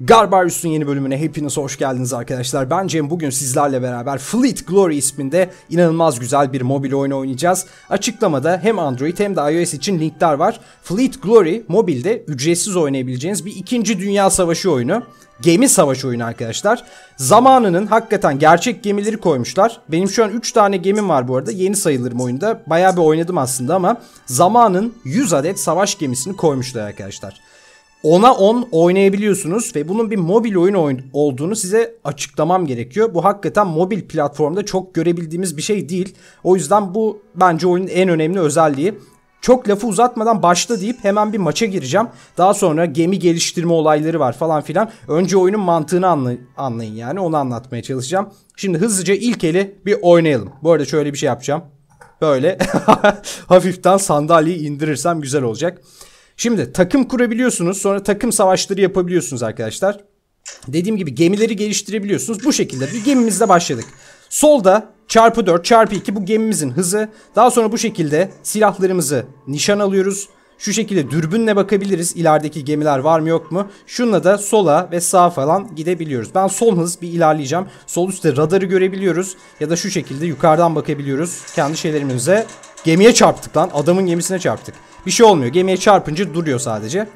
Garbarius'un yeni bölümüne hepiniz hoş geldiniz arkadaşlar. Ben Cem bugün sizlerle beraber Fleet Glory isminde inanılmaz güzel bir mobil oyun oynayacağız. Açıklamada hem Android hem de iOS için linkler var. Fleet Glory mobilde ücretsiz oynayabileceğiniz bir ikinci dünya savaşı oyunu. Gemi savaşı oyunu arkadaşlar. Zamanının hakikaten gerçek gemileri koymuşlar. Benim şu an 3 tane gemim var bu arada. Yeni sayılırım oyunda. Bayağı bir oynadım aslında ama zamanın 100 adet savaş gemisini koymuşlar arkadaşlar. 10'a 10 oynayabiliyorsunuz ve bunun bir mobil oyun oyun olduğunu size açıklamam gerekiyor. Bu hakikaten mobil platformda çok görebildiğimiz bir şey değil. O yüzden bu bence oyunun en önemli özelliği. Çok lafı uzatmadan başla deyip hemen bir maça gireceğim. Daha sonra gemi geliştirme olayları var falan filan. Önce oyunun mantığını anlay- anlayın yani onu anlatmaya çalışacağım. Şimdi hızlıca ilk eli bir oynayalım. Bu arada şöyle bir şey yapacağım. Böyle hafiften sandalyeyi indirirsem güzel olacak. Şimdi takım kurabiliyorsunuz. Sonra takım savaşları yapabiliyorsunuz arkadaşlar. Dediğim gibi gemileri geliştirebiliyorsunuz. Bu şekilde bir gemimizle başladık. Solda çarpı 4 çarpı 2 bu gemimizin hızı. Daha sonra bu şekilde silahlarımızı nişan alıyoruz. Şu şekilde dürbünle bakabiliriz. İlerideki gemiler var mı yok mu? Şunla da sola ve sağa falan gidebiliyoruz. Ben sol hız bir ilerleyeceğim. Sol üstte radarı görebiliyoruz. Ya da şu şekilde yukarıdan bakabiliyoruz. Kendi şeylerimize. Gemiye çarptık lan. Adamın gemisine çarptık. Bir şey olmuyor. Gemiye çarpınca duruyor sadece.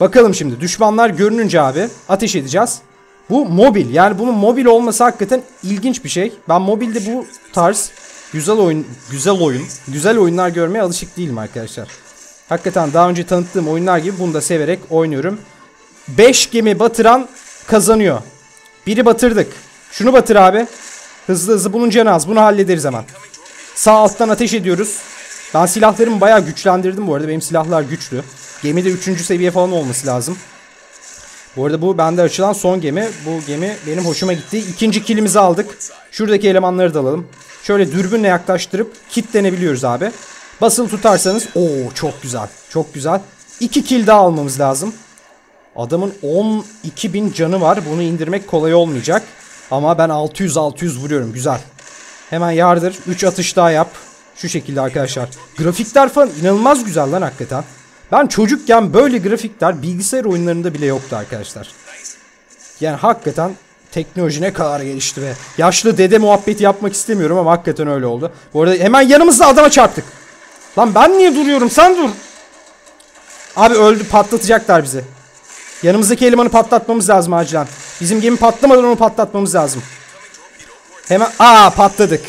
Bakalım şimdi düşmanlar görününce abi ateş edeceğiz. Bu mobil. Yani bunun mobil olması hakikaten ilginç bir şey. Ben mobilde bu tarz güzel oyun, güzel oyun, güzel oyunlar görmeye alışık değilim arkadaşlar. Hakikaten daha önce tanıttığım oyunlar gibi bunu da severek oynuyorum. 5 gemi batıran kazanıyor. Biri batırdık. Şunu batır abi. Hızlı hızlı bunun canı az. Bunu hallederiz hemen. Sağ alttan ateş ediyoruz. Ben silahlarımı bayağı güçlendirdim bu arada. Benim silahlar güçlü. Gemide 3. seviye falan olması lazım. Bu arada bu bende açılan son gemi. Bu gemi benim hoşuma gitti. İkinci kilimizi aldık. Şuradaki elemanları da alalım. Şöyle dürbünle yaklaştırıp kitlenebiliyoruz abi. Basılı tutarsanız o çok güzel. Çok güzel. 2 kill daha almamız lazım. Adamın 12 bin canı var. Bunu indirmek kolay olmayacak. Ama ben 600-600 vuruyorum. Güzel. Hemen yardır. 3 atış daha yap. Şu şekilde arkadaşlar. Grafikler falan inanılmaz güzel lan hakikaten. Ben çocukken böyle grafikler bilgisayar oyunlarında bile yoktu arkadaşlar. Yani hakikaten teknoloji ne kadar gelişti ve yaşlı dede muhabbeti yapmak istemiyorum ama hakikaten öyle oldu. Bu arada hemen yanımızda adama çarptık. Lan ben niye duruyorum sen dur. Abi öldü patlatacaklar bizi. Yanımızdaki elemanı patlatmamız lazım acilen. Bizim gemi patlamadan onu patlatmamız lazım. Hemen aa patladık.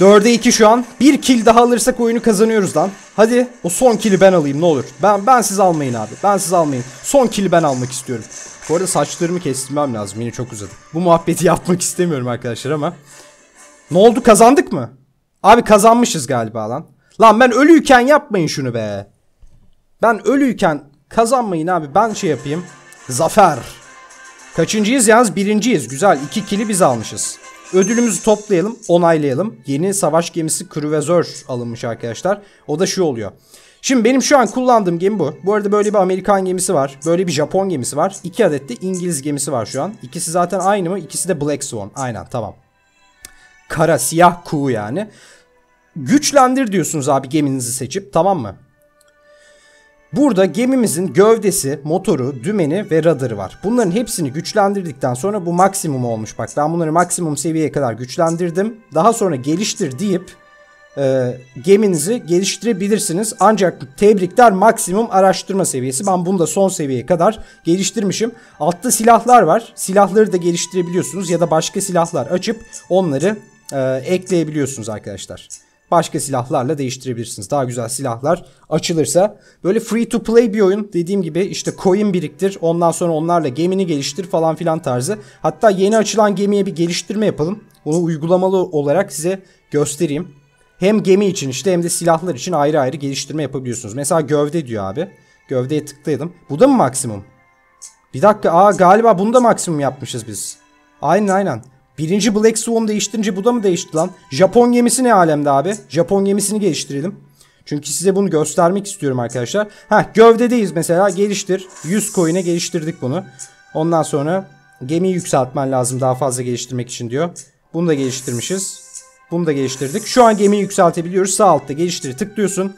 4'e 2 şu an. Bir kill daha alırsak oyunu kazanıyoruz lan. Hadi o son kill'i ben alayım ne olur. Ben ben siz almayın abi. Ben siz almayın. Son kill'i ben almak istiyorum. Bu arada saçlarımı kestirmem lazım. Yine çok uzadı. Bu muhabbeti yapmak istemiyorum arkadaşlar ama. Ne oldu kazandık mı? Abi kazanmışız galiba lan. Lan ben ölüyken yapmayın şunu be. Ben ölüyken kazanmayın abi. Ben şey yapayım. Zafer. Kaçıncıyız yalnız? Birinciyiz. Güzel. İki kili biz almışız. Ödülümüzü toplayalım, onaylayalım. Yeni savaş gemisi kruvazör alınmış arkadaşlar. O da şu oluyor. Şimdi benim şu an kullandığım gemi bu. Bu arada böyle bir Amerikan gemisi var. Böyle bir Japon gemisi var. İki adet de İngiliz gemisi var şu an. İkisi zaten aynı mı? İkisi de Black Swan. Aynen tamam. Kara, siyah kuğu yani. Güçlendir diyorsunuz abi geminizi seçip tamam mı? Burada gemimizin gövdesi, motoru, dümeni ve radarı var. Bunların hepsini güçlendirdikten sonra bu maksimum olmuş. Bak ben bunları maksimum seviyeye kadar güçlendirdim. Daha sonra geliştir deyip e, geminizi geliştirebilirsiniz. Ancak tebrikler maksimum araştırma seviyesi. Ben bunu da son seviyeye kadar geliştirmişim. Altta silahlar var. Silahları da geliştirebiliyorsunuz ya da başka silahlar açıp onları e, ekleyebiliyorsunuz arkadaşlar başka silahlarla değiştirebilirsiniz. Daha güzel silahlar açılırsa. Böyle free to play bir oyun. Dediğim gibi işte coin biriktir. Ondan sonra onlarla gemini geliştir falan filan tarzı. Hatta yeni açılan gemiye bir geliştirme yapalım. Bunu uygulamalı olarak size göstereyim. Hem gemi için işte hem de silahlar için ayrı ayrı geliştirme yapabiliyorsunuz. Mesela gövde diyor abi. Gövdeye tıkladım. Bu da mı maksimum? Bir dakika. Aa galiba bunu da maksimum yapmışız biz. Aynen aynen. Birinci Black Swan değiştirince bu da mı değişti lan? Japon gemisi ne alemde abi? Japon gemisini geliştirelim. Çünkü size bunu göstermek istiyorum arkadaşlar. Heh gövdedeyiz mesela geliştir. 100 coin'e geliştirdik bunu. Ondan sonra gemiyi yükseltmen lazım daha fazla geliştirmek için diyor. Bunu da geliştirmişiz. Bunu da geliştirdik. Şu an gemiyi yükseltebiliyoruz. Sağ altta geliştir tıklıyorsun.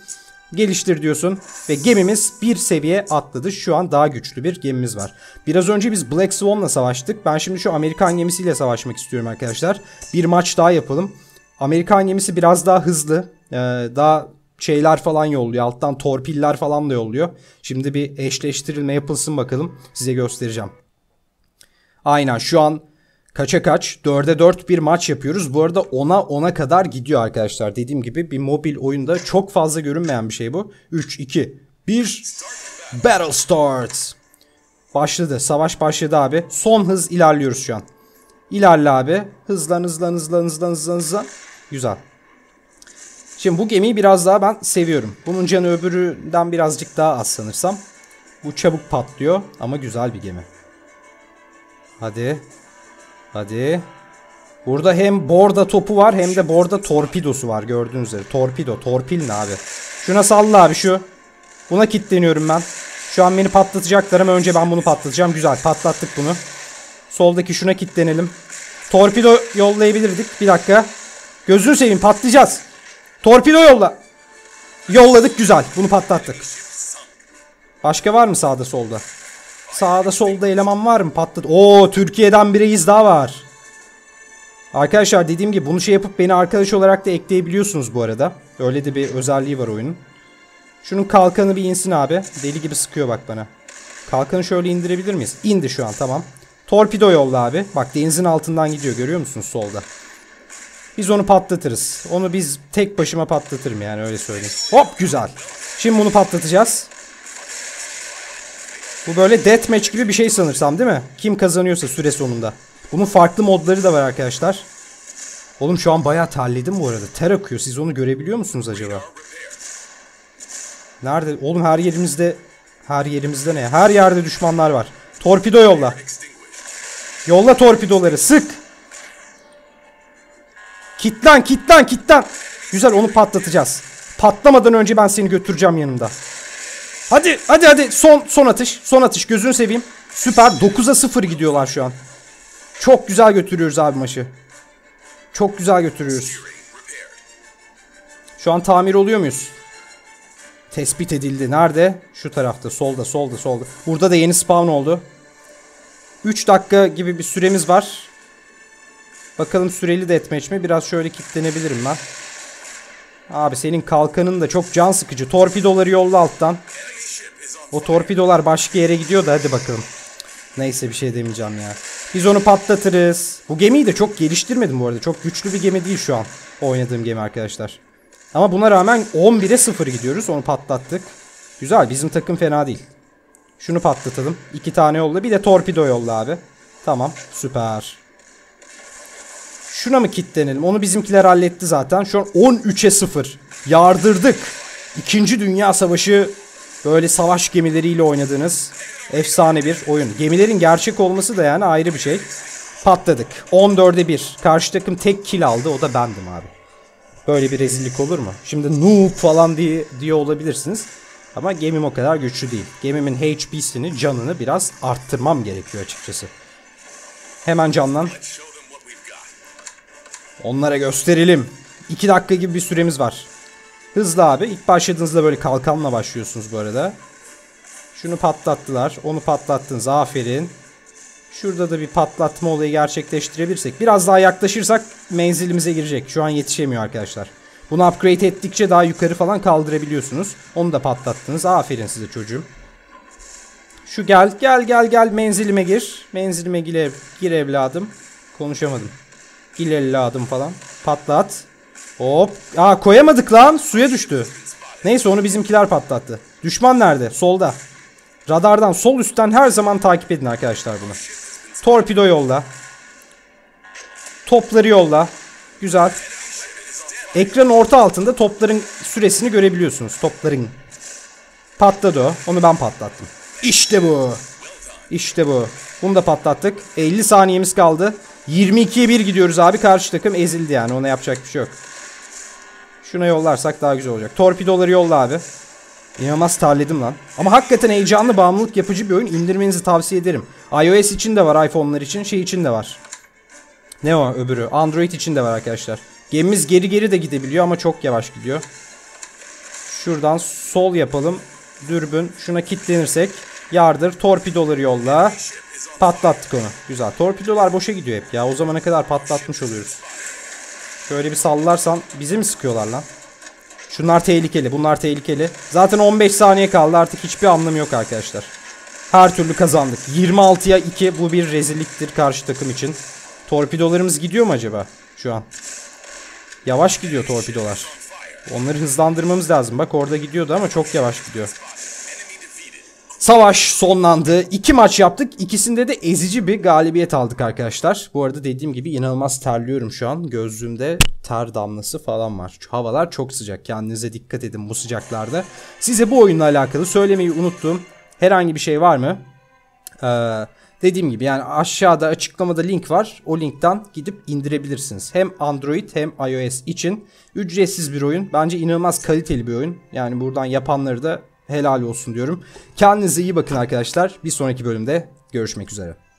Geliştir diyorsun ve gemimiz bir seviye atladı. Şu an daha güçlü bir gemimiz var. Biraz önce biz Black Swan'la savaştık. Ben şimdi şu Amerikan gemisiyle savaşmak istiyorum arkadaşlar. Bir maç daha yapalım. Amerikan gemisi biraz daha hızlı. Ee, daha şeyler falan yolluyor. Alttan torpiller falan da yolluyor. Şimdi bir eşleştirilme yapılsın bakalım. Size göstereceğim. Aynen şu an kaça kaç 4'e 4 bir maç yapıyoruz. Bu arada 10'a 10'a kadar gidiyor arkadaşlar. Dediğim gibi bir mobil oyunda çok fazla görünmeyen bir şey bu. 3, 2, 1 Battle Start. Başladı. Savaş başladı abi. Son hız ilerliyoruz şu an. İlerle abi. Hızlan hızlan hızlan hızlan hızlan hızlan. Güzel. Şimdi bu gemiyi biraz daha ben seviyorum. Bunun canı öbüründen birazcık daha az sanırsam. Bu çabuk patlıyor ama güzel bir gemi. Hadi. Hadi. Burada hem borda topu var hem de borda torpidosu var gördüğünüz üzere. Torpido, torpil ne abi? Şuna salla abi şu. Buna kilitleniyorum ben. Şu an beni patlatacaklar ama önce ben bunu patlatacağım. Güzel patlattık bunu. Soldaki şuna kilitlenelim. Torpido yollayabilirdik. Bir dakika. Gözünü seveyim patlayacağız. Torpido yolla. Yolladık güzel. Bunu patlattık. Başka var mı sağda solda? Sağda solda eleman var mı? Patladı. Oo Türkiye'den bir reis daha var. Arkadaşlar dediğim gibi bunu şey yapıp beni arkadaş olarak da ekleyebiliyorsunuz bu arada. Öyle de bir özelliği var oyunun. Şunun kalkanı bir insin abi. Deli gibi sıkıyor bak bana. Kalkanı şöyle indirebilir miyiz? İndi şu an tamam. Torpido yolla abi. Bak denizin altından gidiyor görüyor musunuz solda? Biz onu patlatırız. Onu biz tek başıma patlatırım yani öyle söyleyeyim. Hop güzel. Şimdi bunu patlatacağız. Bu böyle deathmatch gibi bir şey sanırsam değil mi? Kim kazanıyorsa süre sonunda. Bunun farklı modları da var arkadaşlar. Oğlum şu an bayağı terledim bu arada. Ter akıyor. Siz onu görebiliyor musunuz acaba? Nerede? Oğlum her yerimizde her yerimizde ne? Her yerde düşmanlar var. Torpido yolla. Yolla torpidoları. Sık. Kitlan kitlan kitlan. Güzel onu patlatacağız. Patlamadan önce ben seni götüreceğim yanımda. Hadi hadi hadi son son atış. Son atış gözünü seveyim. Süper 9'a 0 gidiyorlar şu an. Çok güzel götürüyoruz abi maçı. Çok güzel götürüyoruz. Şu an tamir oluyor muyuz? Tespit edildi. Nerede? Şu tarafta. Solda, solda, solda. Burada da yeni spawn oldu. 3 dakika gibi bir süremiz var. Bakalım süreli deathmatch mi? Biraz şöyle kilitlenebilirim ben. Abi senin kalkanın da çok can sıkıcı. Torpidoları yolla alttan. O torpidolar başka yere gidiyor da hadi bakalım. Neyse bir şey demeyeceğim ya. Biz onu patlatırız. Bu gemiyi de çok geliştirmedim bu arada. Çok güçlü bir gemi değil şu an. Oynadığım gemi arkadaşlar. Ama buna rağmen 11'e 0 gidiyoruz. Onu patlattık. Güzel bizim takım fena değil. Şunu patlatalım. İki tane yolla. Bir de torpido yolla abi. Tamam süper. Şuna mı kilitlenelim? Onu bizimkiler halletti zaten. Şu an 13'e 0. Yardırdık. İkinci Dünya Savaşı böyle savaş gemileriyle oynadığınız efsane bir oyun. Gemilerin gerçek olması da yani ayrı bir şey. Patladık. 14'e 1. Karşı takım tek kill aldı. O da bendim abi. Böyle bir rezillik olur mu? Şimdi noob falan diye, diye olabilirsiniz. Ama gemim o kadar güçlü değil. Gemimin HP'sini, canını biraz arttırmam gerekiyor açıkçası. Hemen canlan. Onlara gösterelim. 2 dakika gibi bir süremiz var. Hızlı abi. İlk başladığınızda böyle kalkanla başlıyorsunuz bu arada. Şunu patlattılar. Onu patlattınız. Aferin. Şurada da bir patlatma olayı gerçekleştirebilirsek. Biraz daha yaklaşırsak menzilimize girecek. Şu an yetişemiyor arkadaşlar. Bunu upgrade ettikçe daha yukarı falan kaldırabiliyorsunuz. Onu da patlattınız. Aferin size çocuğum. Şu gel gel gel gel menzilime gir. Menzilime gir, gir evladım. Konuşamadım. Gir evladım falan. Patlat. Hop. Aa koyamadık lan. Suya düştü. Neyse onu bizimkiler patlattı. Düşman nerede? Solda. Radardan sol üstten her zaman takip edin arkadaşlar bunu. Torpido yolla. Topları yolla. Güzel. Ekranın orta altında topların süresini görebiliyorsunuz. Topların. Patladı o. Onu ben patlattım. İşte bu. İşte bu. Bunu da patlattık. 50 saniyemiz kaldı. 22'ye 1 gidiyoruz abi. Karşı takım ezildi yani. Ona yapacak bir şey yok. Şuna yollarsak daha güzel olacak. Torpidoları yolla abi. İnanılmaz terledim lan. Ama hakikaten heyecanlı bağımlılık yapıcı bir oyun. İndirmenizi tavsiye ederim. iOS için de var, iPhone'lar için, şey için de var. Ne o öbürü? Android için de var arkadaşlar. Gemimiz geri geri de gidebiliyor ama çok yavaş gidiyor. Şuradan sol yapalım. Dürbün. Şuna kilitlenirsek yardır. Torpidoları yolla. Patlattık onu. Güzel. Torpidolar boşa gidiyor hep ya. O zamana kadar patlatmış oluyoruz. Şöyle bir sallarsan bizi mi sıkıyorlar lan? Şunlar tehlikeli. Bunlar tehlikeli. Zaten 15 saniye kaldı. Artık hiçbir anlamı yok arkadaşlar. Her türlü kazandık. 26'ya 2 bu bir rezilliktir karşı takım için. Torpidolarımız gidiyor mu acaba şu an? Yavaş gidiyor torpidolar. Onları hızlandırmamız lazım. Bak orada gidiyordu ama çok yavaş gidiyor. Savaş sonlandı. İki maç yaptık. İkisinde de ezici bir galibiyet aldık arkadaşlar. Bu arada dediğim gibi inanılmaz terliyorum şu an. Gözlüğümde ter damlası falan var. Havalar çok sıcak. Kendinize dikkat edin bu sıcaklarda. Size bu oyunla alakalı söylemeyi unuttuğum herhangi bir şey var mı? Ee, dediğim gibi yani aşağıda açıklamada link var. O linkten gidip indirebilirsiniz. Hem Android hem iOS için ücretsiz bir oyun. Bence inanılmaz kaliteli bir oyun. Yani buradan yapanları da helal olsun diyorum. Kendinize iyi bakın arkadaşlar. Bir sonraki bölümde görüşmek üzere.